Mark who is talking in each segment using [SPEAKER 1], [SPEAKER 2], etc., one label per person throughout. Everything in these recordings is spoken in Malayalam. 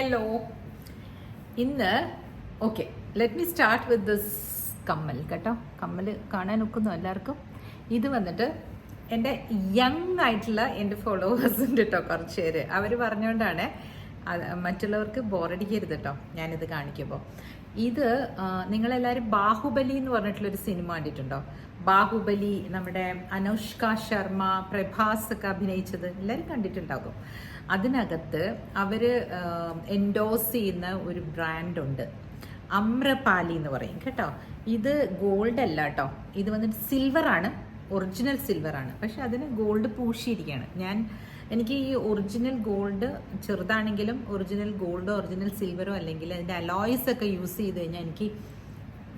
[SPEAKER 1] ഹലോ ഇന്ന് okay let me start with this കമ്മൽ കേട്ടോ. കമ്മൽ കാണാൻ ഒക്കുന്നു എല്ലാവർക്കും. ഇത് വന്നിട്ട് എന്റെ യങ് ആയിട്ടുള്ള എന്റെ ഫോളോവേഴ്സ് കേട്ടോ കുറച്ച് പേര്. അവർ പറഞ്ഞുകൊണ്ടാണ് മറ്റുള്ളവർക്ക് ബോറടിക്കരുത് കേട്ടോ ഞാനിത് കാണിക്കുമ്പോൾ ഇത് നിങ്ങളെല്ലാവരും ബാഹുബലി എന്ന് പറഞ്ഞിട്ടുള്ളൊരു സിനിമ കണ്ടിട്ടുണ്ടോ? ബാഹുബലി നമ്മുടെ അനുഷ്ക ശർമ്മ പ്രഭാസ് ഒക്കെ അഭിനയിച്ചത് എല്ലാവരും കണ്ടിട്ടുണ്ടാകും. അതിനകത്ത് അവർ എൻഡോസ് ചെയ്യുന്ന ഒരു ബ്രാൻഡുണ്ട് അമ്രപാലി എന്ന് പറയും കേട്ടോ? ഇത് ഗോൾഡ് അല്ല കേട്ടോ. ഇത് വന്നിട്ട് സിൽവർ ആണ് ഒറിജിനൽ സിൽവർ ആണ്. പക്ഷെ അതിന് ഗോൾഡ് പൂശിയിരിക്കുകയാണ്. ഞാൻ എനിക്ക് ഈ ഒറിജിനൽ ഗോൾഡ് ചെറുതാണെങ്കിലും ഒറിജിനൽ ഗോൾഡോ ഒറിജിനൽ സിൽവറോ അല്ലെങ്കിൽ അതിന്റെ അലോയ്സ് ഒക്കെ യൂസ് ചെയ്ത് കഴിഞ്ഞാൽ എനിക്ക്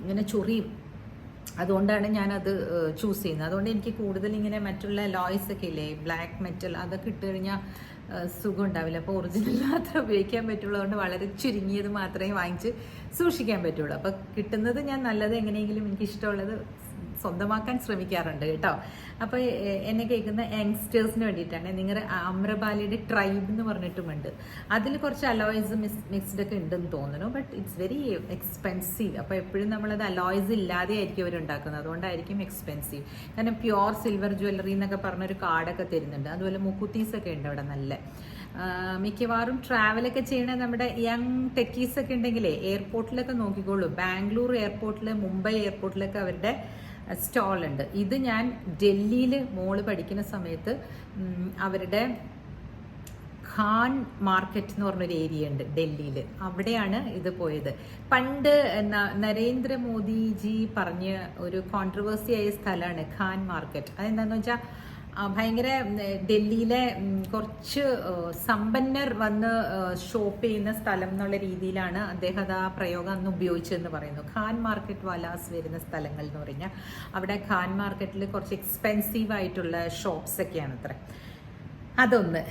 [SPEAKER 1] ഇങ്ങനെ ചൊറിയും. അതുകൊണ്ടാണ് ഞാനത് ചൂസ് ചെയ്യുന്നത്. അതുകൊണ്ട് എനിക്ക് കൂടുതൽ ഇങ്ങനെ മറ്റുള്ള ലോയ്സ് ഒക്കെ ഇല്ലേ ബ്ലാക്ക് മെറ്റൽ അതൊക്കെ ഇട്ട് കഴിഞ്ഞാൽ സുഖം ഉണ്ടാവില്ല അപ്പോൾ ഒറിജിനൽ മാത്രമേ ഉപയോഗിക്കാൻ പറ്റുള്ളൂ അതുകൊണ്ട് വളരെ ചുരുങ്ങിയത് മാത്രമേ വാങ്ങിച്ച് സൂക്ഷിക്കാൻ പറ്റുള്ളൂ. അപ്പോൾ കിട്ടുന്നത് ഞാൻ നല്ലത് എങ്ങനെയെങ്കിലും എനിക്ക് ഇഷ്ടമുള്ളത് സ്വന്തമാക്കാൻ ശ്രമിക്കാറുണ്ട് കേട്ടോ. അപ്പോൾ എന്നെ കേൾക്കുന്ന യങ്സ്റ്റേഴ്സിന് വേണ്ടിയിട്ടാണ്. നിങ്ങളുടെ ആമ്രപാലിയുടെ ട്രൈബ് എന്ന് പറഞ്ഞിട്ടുമുണ്ട്. അതിൽ കുറച്ച് അലോയ്സ് മിക്സ് മിക്സ്ഡ് ഒക്കെ ഉണ്ടെന്ന് തോന്നുന്നു. ബട്ട് ഇറ്റ്സ് വെരി എക്സ്പെൻസീവ് അപ്പോൾ എപ്പോഴും നമ്മളത് അലോയ്സ് ഇല്ലാതെ ആയിരിക്കും അവർ ഉണ്ടാക്കുന്നത്. അതുകൊണ്ടായിരിക്കും എക്സ്പെൻസീവ് കാരണം പ്യുവർ സിൽവർ ജ്വല്ലറി എന്നൊക്കെ പറഞ്ഞൊരു കാർഡൊക്കെ തരുന്നുണ്ട്. അതുപോലെ മുക്കുത്തീസ് ഒക്കെ ഉണ്ട് അവിടെ നല്ല. മിക്കവാറും ട്രാവലൊക്കെ ചെയ്യണ നമ്മുടെ യങ് ടെക്കീസ് ഒക്കെ ഉണ്ടെങ്കിലേ എയർപോർട്ടിലൊക്കെ നോക്കിക്കോളൂ. ബാംഗ്ലൂർ എയർപോർട്ടിൽ മുംബൈ എയർപോർട്ടിലൊക്കെ അവരുടെ സ്റ്റാൾ ഉണ്ട് ഇത് ഞാൻ ഡൽഹിയിൽ മോൾ പഠിക്കുന്ന സമയത്ത് അവരുടെ ഖാൻ മാർക്കറ്റ് എന്ന് പറഞ്ഞൊരു ഏരിയ ഉണ്ട് ഡൽഹിയിൽ അവിടെയാണ് ഇത് പോയത്. പണ്ട് നരേന്ദ്രമോദിജി പറഞ്ഞ ഒരു കോൺട്രവേഴ്സി ആയ സ്ഥലമാണ് ഖാൻ മാർക്കറ്റ്. അതെന്താണെന്ന് വെച്ചാൽ ഭയങ്കര ഡൽഹിയിലെ കുറച്ച് സമ്പന്നർ വന്ന് ഷോപ്പ് ചെയ്യുന്ന സ്ഥലം എന്നുള്ള രീതിയിലാണ് അദ്ദേഹം ആ പ്രയോഗം അന്ന് ഉപയോഗിച്ചതെന്ന് പറയുന്നു. ഖാൻ മാർക്കറ്റ് വാലാസ് വരുന്ന സ്ഥലങ്ങൾ എന്ന് പറഞ്ഞാൽ അവിടെ ഖാൻ മാർക്കറ്റിൽ കുറച്ച് എക്സ്പെൻസീവ് ആയിട്ടുള്ള ഷോപ്സ് ഒക്കെയാണ് അത്ര. അതൊന്ന്.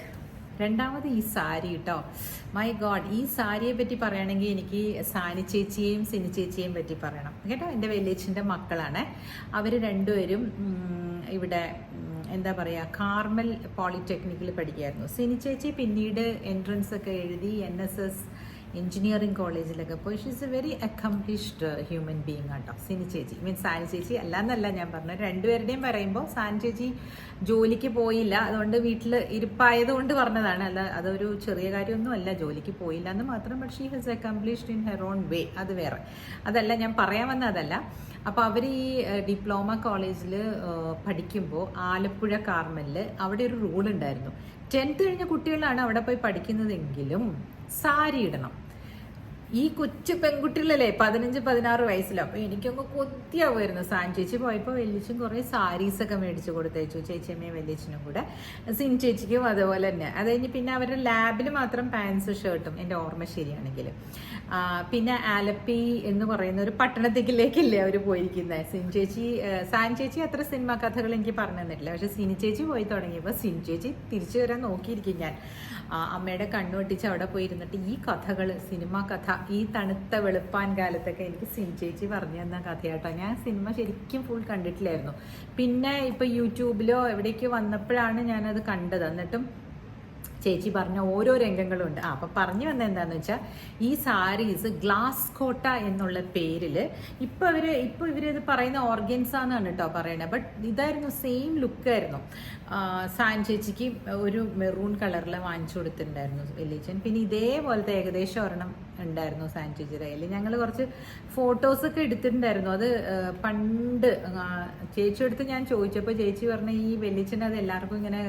[SPEAKER 1] രണ്ടാമത് ഈ സാരി കേട്ടോ മൈ ഗോഡ് ഈ സാരിയെ പറ്റി പറയുകയാണെങ്കിൽ എനിക്ക് സാനി ചേച്ചിയെയും സിനി ചേച്ചിയെയും പറ്റി പറയണം. കേട്ടോ? എന്റെ വലിയച്ഛന്റെ മക്കളാണ്. അവർ രണ്ടുപേരും ഇവിടെ എന്താ പറയുക കാർമൽ പോളിടെക്നിക്കിൽ പഠിക്കുകയായിരുന്നു സിനി ചേച്ചി പിന്നീട് എൻട്രൻസ് ഒക്കെ എഴുതി എൻ എസ് എസ് എഞ്ചിനീയറിംഗ് കോളേജിലൊക്കെ പോയി. She's a very accomplished human being ആട്ടോ. സിനി ചേച്ചി. മീൻസ് സാനി ചേച്ചി അല്ല എന്നല്ല ഞാൻ പറഞ്ഞത്. രണ്ടുപേരുടെയും പറയുമ്പോൾ സാനി ചേച്ചി ജോലിക്ക് പോയില്ല. അതുകൊണ്ട് വീട്ടിൽ ഇരിപ്പായത് കൊണ്ട് പറഞ്ഞതാണ്. അല്ല അതൊരു ചെറിയ കാര്യമൊന്നും അല്ല. ജോലിക്ക് പോയില്ല എന്ന് മാത്രം but she has accomplished in her own way അത് വേറെ. അതല്ല ഞാൻ പറയാൻ വന്നതല്ല അപ്പോൾ അവർ ഈ ഡിപ്ലോമ കോളേജിൽ പഠിക്കുമ്പോൾ ആലപ്പുഴ കാർമലിൽ അവിടെ ഒരു റൂൾ ഉണ്ടായിരുന്നു ടെൻത്ത് കഴിഞ്ഞ കുട്ടികളാണ് അവിടെ പോയി പഠിക്കുന്നതെങ്കിലും സാരി ഇടണം. ഈ കൊച്ചു പെൺകുട്ടികളല്ലേ പതിനഞ്ച് പതിനാറ് വയസ്സിലോ. അപ്പൊ എനിക്കൊക്കെ കൊത്തിയാവുമായിരുന്നു സാൻ ചേച്ചി പോയപ്പോൾ വെല്ലിച്ചും കുറേ സാരീസൊക്കെ മേടിച്ചു കൊടുത്തയച്ചു ചേച്ചിയമ്മയും വെല്ലിച്ചിനും കൂടെ. സിൻ ചേച്ചിക്കും അതുപോലെ തന്നെ. അത് കഴിഞ്ഞ് പിന്നെ അവരുടെ ലാബിൽ മാത്രം പാൻസ് ഷർട്ടും എന്റെ ഓർമ്മ ശരിയാണെങ്കിൽ. പിന്നെ ആലപ്പി എന്ന് പറയുന്ന ഒരു പട്ടണത്തേക്കിലേക്കല്ലേ അവർ പോയിരിക്കുന്നത് സിൻ ചേച്ചി സാൻ ചേച്ചി അത്ര സിനിമ കഥകൾ എനിക്ക് പറഞ്ഞു തന്നിട്ടില്ല. പക്ഷെ സിനി ചേച്ചി പോയി തുടങ്ങിയപ്പോൾ സിൻ ചേച്ചി തിരിച്ചു വരാൻ നോക്കിയിരിക്കും ഞാൻ. അമ്മയുടെ കണ്ണു പൊട്ടിച്ച് അവിടെ പോയിരുന്നിട്ട് ഈ കഥകൾ സിനിമ കഥ ഈ തണുത്ത വെളുപ്പാൻ കാലത്തൊക്കെ എനിക്ക് സിൻ ചേച്ചി പറഞ്ഞു തന്ന കഥയാട്ടോ. ഞാൻ സിനിമ ശരിക്കും ഫുൾ കണ്ടിട്ടില്ലായിരുന്നു. പിന്നെ ഇപ്പൊ യൂട്യൂബിലോ എവിടേക്കോ വന്നപ്പോഴാണ് ഞാനത് കണ്ടത്. എന്നിട്ടും ചേച്ചി പറഞ്ഞ ഓരോ രംഗങ്ങളും ഉണ്ട്. ആ അപ്പൊ പറഞ്ഞു വന്ന എന്താണെന്ന് വെച്ചാൽ ഈ സാരീസ് ഗ്ലാസ് കോട്ട എന്നുള്ള പേരിൽ ഇപ്പൊ ഇവർ ഇപ്പൊ ഇവർ ഇത് പറയുന്ന ഓർഗൻസ് ആണ് കേട്ടോ പറയണത് ബട്ട് ഇതായിരുന്നു സെയിം ലുക്കായിരുന്നു സാൻ ചേച്ചിക്ക് ഒരു മെറൂൺ കളറിൽ വാങ്ങിച്ചു കൊടുത്തിട്ടുണ്ടായിരുന്നു വലിയച്ചൻ പിന്നെ ഇതേപോലത്തെ ഏകദേശം ഒരെണ്ണം ഉണ്ടായിരുന്നു സാൻ ചേച്ചിയുടെ കയ്യിൽ ഞങ്ങൾ കുറച്ച് ഫോട്ടോസൊക്കെ എടുത്തിട്ടുണ്ടായിരുന്നു. അത് പണ്ട് ചേച്ചി എടുത്ത് ഞാൻ ചോദിച്ചപ്പോൾ ചേച്ചി പറഞ്ഞ ഈ വെല്ലിച്ചൻ അത് എല്ലാവർക്കും ഇങ്ങനെ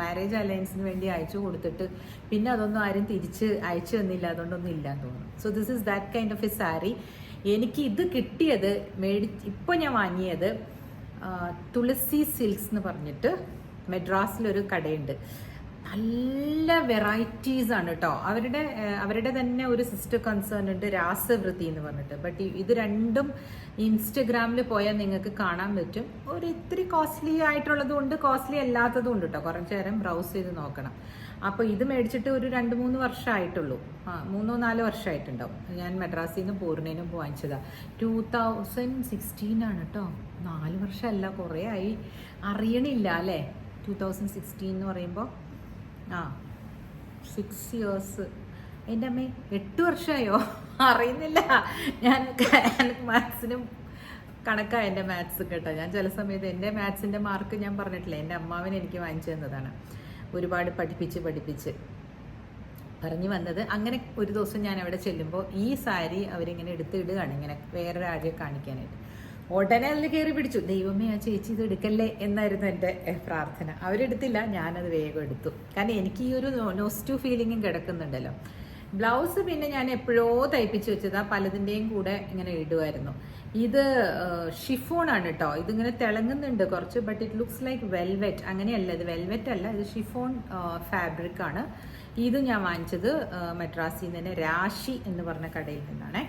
[SPEAKER 1] മാരേജ് അലയൻസിന് വേണ്ടി അയച്ചു കൊടുത്തിട്ട് പിന്നെ അതൊന്നും ആരും തിരിച്ച് അയച്ചു തന്നില്ല അതുകൊണ്ടൊന്നും ഇല്ലാന്ന് തോന്നുന്നു. So this is that kind of a sari എനിക്ക് ഇത് കിട്ടിയത് മേടി ഇപ്പോൾ ഞാൻ വാങ്ങിയത് തുളസി സിൽക്സ് എന്ന് പറഞ്ഞിട്ട് മെഡ്രാസിലൊരു കടയുണ്ട്. നല്ല വെറൈറ്റീസ് ആണ് കേട്ടോ അവരുടെ അവരുടെ തന്നെ ഒരു സിസ്റ്റർ കൺസേൺ ഉണ്ട് രാസവൃത്തി എന്ന് പറഞ്ഞിട്ട്. ബട്ട് ഇത് രണ്ടും ഇൻസ്റ്റഗ്രാമിൽ പോയാൽ നിങ്ങൾക്ക് കാണാൻ പറ്റും. ഒരു ഇത്തിരി കോസ്റ്റ്ലി ആയിട്ടുള്ളതും ഉണ്ട് കോസ്റ്റ്ലി അല്ലാത്തതും ഉണ്ട് കേട്ടോ കുറച്ച് നേരം ബ്രൗസ് ചെയ്ത് നോക്കണം. അപ്പോൾ ഇത് മേടിച്ചിട്ട് ഒരു രണ്ട് മൂന്ന് വർഷമായിട്ടുള്ളൂ ആ മൂന്നോ നാലോ വർഷമായിട്ടുണ്ടാവും ഞാൻ മെഡ്രാസിൽ നിന്ന് പൂർണേനും വാങ്ങിച്ചതാ. ടൂ തൗസൻഡ് സിക്സ്റ്റീൻ ആണ് കേട്ടോ നാല് വർഷമല്ല കുറേ ആയി. അറിയണില്ല അല്ലേ? ടൂ തൗസൻഡ് സിക്സ്റ്റീൻ എന്ന് പറയുമ്പോൾ ആ സിക്സ് ഇയേഴ്സ് എന്റെ അമ്മേ എട്ട് വർഷമായോ അറിയുന്നില്ല. ഞാൻ മാത്സിനും കണക്കാണ് എന്റെ മാത്സ് കേട്ടോ. ഞാൻ ചില സമയത്ത് എന്റെ മാത്സിന്റെ മാർക്ക് ഞാൻ പറഞ്ഞിട്ടില്ല. എന്റെ അമ്മാവിനെ എനിക്ക് വാങ്ങിച്ചു തന്നതാണ്. ഒരുപാട് പഠിപ്പിച്ച് പഠിപ്പിച്ച്. പറഞ്ഞു വന്നത് അങ്ങനെ ഒരു ദിവസം ഞാൻ അവിടെ ചെല്ലുമ്പോൾ ഈ സാരി അവരിങ്ങനെ എടുത്ത് ഇടുകയാണ് ഇങ്ങനെ വേറൊരാളെ കാണിക്കാനായിട്ട്. ഉടനെ അതിൽ കയറി പിടിച്ചു. ദൈവമേ ആ ചേച്ചി ഇത് എടുക്കല്ലേ? എന്നായിരുന്നു എന്റെ പ്രാർത്ഥന. അവരെടുത്തില്ല ഞാനത് വേഗം എടുത്തു. കാരണം എനിക്ക് ഈ ഒരു നോസ്റ്റു ഫീലിങ്ങും കിടക്കുന്നുണ്ടല്ലോ. ബ്ലൗസ് പിന്നെ ഞാൻ എപ്പോഴോ തയ്പ്പിച്ച് വെച്ചതാ പലതിന്റെയും കൂടെ ഇങ്ങനെ ഇടുമായിരുന്നു ഇത് ഷിഫോൺ ആണ് കേട്ടോ ഇതിങ്ങനെ തിളങ്ങുന്നുണ്ട് കുറച്ച് but it looks like velvet അങ്ങനെയല്ല ഇത് വെൽവെറ്റ് അല്ല ഇത് ഷിഫോൺ ഫാബ്രിക് ആണ്. ഇത് ഞാൻ വാങ്ങിച്ചത് മദ്രാസിൽ നിന്ന് രാശി എന്ന് പറഞ്ഞ കടയിൽ നിന്നാണേ.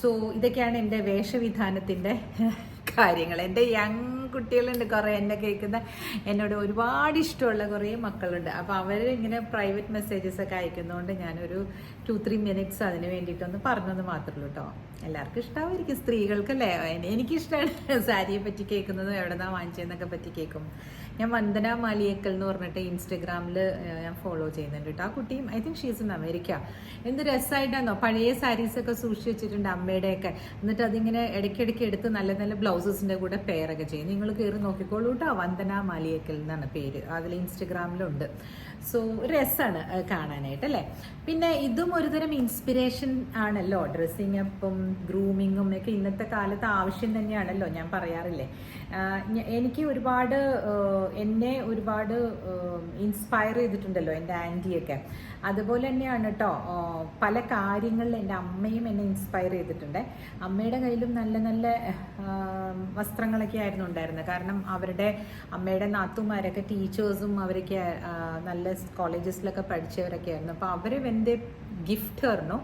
[SPEAKER 1] സോ ഇതൊക്കെയാണ് എന്റെ വേഷവിധാനത്തിന്റെ കാര്യങ്ങൾ. എന്റെ യങ് കുട്ടികളുണ്ട് കുറേ എന്നെ കേൾക്കുന്ന എന്നോട് ഒരുപാട് ഇഷ്ടമുള്ള കുറേ മക്കളുണ്ട്. അപ്പോൾ അവർ ഇങ്ങനെ പ്രൈവറ്റ് മെസ്സേജസ് ഒക്കെ അയക്കുന്നതുകൊണ്ട് ഞാനൊരു ടു ത്രീ മിനിറ്റ്സ് അതിന് വേണ്ടിയിട്ടൊന്ന് പറഞ്ഞത് മാത്രമേ കേട്ടോ എല്ലാവർക്കും ഇഷ്ടമായിരിക്കും സ്ത്രീകൾക്കല്ലേ? എനി- എനിക്കിഷ്ടമാണ് സാരിയെ പറ്റി കേൾക്കുന്നതും എവിടെ നിന്നാണ് വാങ്ങിച്ചതെന്നൊക്കെ പറ്റി കേൾക്കും. ഞാൻ വന്ദന മാലിയേക്കൽ എന്ന് പറഞ്ഞിട്ട് ഇൻസ്റ്റഗ്രാമിൽ ഞാൻ ഫോളോ ചെയ്യുന്നുണ്ട് കേട്ടോ ആ കുട്ടിയും I think she's in America എന്ത് രസമായിട്ടാണോ പഴയ സാരീസൊക്കെ സൂക്ഷിച്ച് വെച്ചിട്ടുണ്ട് അമ്മയുടെയൊക്കെ. എന്നിട്ട് അതിങ്ങനെ ഇടയ്ക്കിടയ്ക്ക് എടുത്ത് നല്ല നല്ല ബ്ലൗസസിന്റെ കൂടെ പെയറൊക്കെ ചെയ്യും. നിങ്ങൾ കയറി നോക്കിക്കോളൂ കേട്ടോ വന്ദന മാലിയേക്കൽ എന്നാണ് പേര്. അതിൽ ഇൻസ്റ്റഗ്രാമിലുണ്ട് സോ രസമാണ് കാണാനായിട്ട് അല്ലേ? പിന്നെ ഇതും ഒരുതരം ഇൻസ്പിറേഷൻ ആണല്ലോ. ഡ്രസ്സിങ് അപ്പം ഗ്രൂമിങ്ങും ഒക്കെ ഇന്നത്തെ കാലത്ത് ആവശ്യം തന്നെയാണല്ലോ ഞാൻ പറയാറില്ലേ. എനിക്ക് ഒരുപാട് എന്നെ ഒരുപാട് ഇൻസ്പയർ ചെയ്തിട്ടുണ്ടല്ലോ എന്റെ ആന്റിയൊക്കെ. അതുപോലെ തന്നെയാണ് കേട്ടോ പല കാര്യങ്ങളിൽ എന്റെ അമ്മയും എന്നെ ഇൻസ്പയർ ചെയ്തിട്ടുണ്ട്. അമ്മയുടെ കയ്യിലും നല്ല നല്ല വസ്ത്രങ്ങളൊക്കെ ആയിരുന്നു ഉണ്ടായിരുന്നത്. കാരണം അവരുടെ അമ്മയുടെ നാത്തുമാരൊക്കെ ടീച്ചേഴ്സും അവരൊക്കെ നല്ല കോളേജസിലൊക്കെ പഠിച്ചവരൊക്കെ ആയിരുന്നു. അപ്പോൾ അവർ എന്റെ ഗിഫ്റ്റ് തരണോ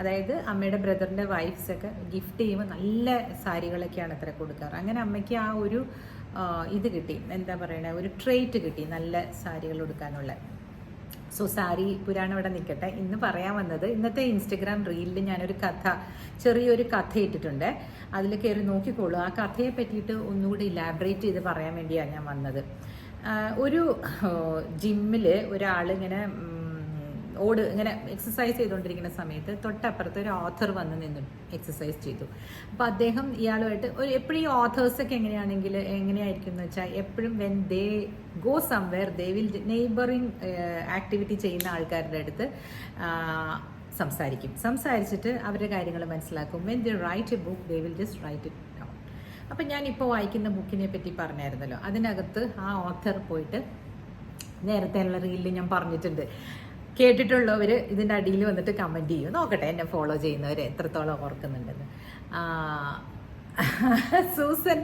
[SPEAKER 1] അതായത് അമ്മയുടെ ബ്രദറിന്റെ വൈഫ്സൊക്കെ ഗിഫ്റ്റ് ചെയ്യുമ്പോൾ നല്ല സാരികളൊക്കെയാണ് അത്ര കൊടുക്കാറ്. അങ്ങനെ അമ്മയ്ക്ക് ആ ഒരു ഇത് കിട്ടി. എന്താ പറയണേ? ഒരു ട്രേറ്റ് കിട്ടി നല്ല സാരികൾ കൊടുക്കാനുള്ള സോ സാരി പുരാണം ഇവിടെ നിൽക്കട്ടെ ഇന്ന് പറയാൻ വന്നത് ഇന്നത്തെ ഇൻസ്റ്റഗ്രാം റീലിൽ ഞാനൊരു കഥ ചെറിയൊരു കഥ ഇട്ടിട്ടുണ്ട്. അതിൽ കയറി നോക്കിക്കോളൂ. ആ കഥയെ പറ്റിയിട്ട് ഒന്നുകൂടി ഇലാബറേറ്റ് ചെയ്ത് പറയാൻ വേണ്ടിയാണ് ഞാൻ വന്നത്. ഒരു ജിമ്മിൽ ഒരാളിങ്ങനെ ഓട് ഇങ്ങനെ എക്സസൈസ് ചെയ്തുകൊണ്ടിരിക്കുന്ന സമയത്ത് തൊട്ടപ്പുറത്ത് ഒരു ഓഥർ വന്ന് നിന്ന് എക്സസൈസ് ചെയ്തു. അപ്പോൾ അദ്ദേഹം ഇയാളുമായിട്ട് ഒരു എപ്പോഴും ഈ ഓഥേഴ്സൊക്കെ എങ്ങനെയാണെങ്കിൽ എങ്ങനെയായിരിക്കും എന്ന് വെച്ചാൽ എപ്പോഴും when they go somewhere they will neighbouring activity ചെയ്യുന്ന ആൾക്കാരുടെ അടുത്ത് സംസാരിക്കും. സംസാരിച്ചിട്ട് അവരുടെ കാര്യങ്ങൾ മനസ്സിലാക്കും. When they write a book they will just write it down അപ്പം ഞാൻ ഇപ്പോൾ വായിക്കുന്ന ബുക്കിനെ പറ്റി പറഞ്ഞായിരുന്നല്ലോ. അതിനകത്ത് ആ ഓഥർ പോയിട്ട് നേരത്തെ ഉള്ള റീലിൽ ഞാൻ പറഞ്ഞിട്ടുണ്ട്. കേട്ടിട്ടുള്ളവർ ഇതിന്റെ അടിയിൽ വന്നിട്ട് കമന്റ് ചെയ്യും. നോക്കട്ടെ എന്നെ ഫോളോ ചെയ്യുന്നവർ എത്രത്തോളം ഓർക്കുന്നുണ്ടെന്ന്. സൂസൻ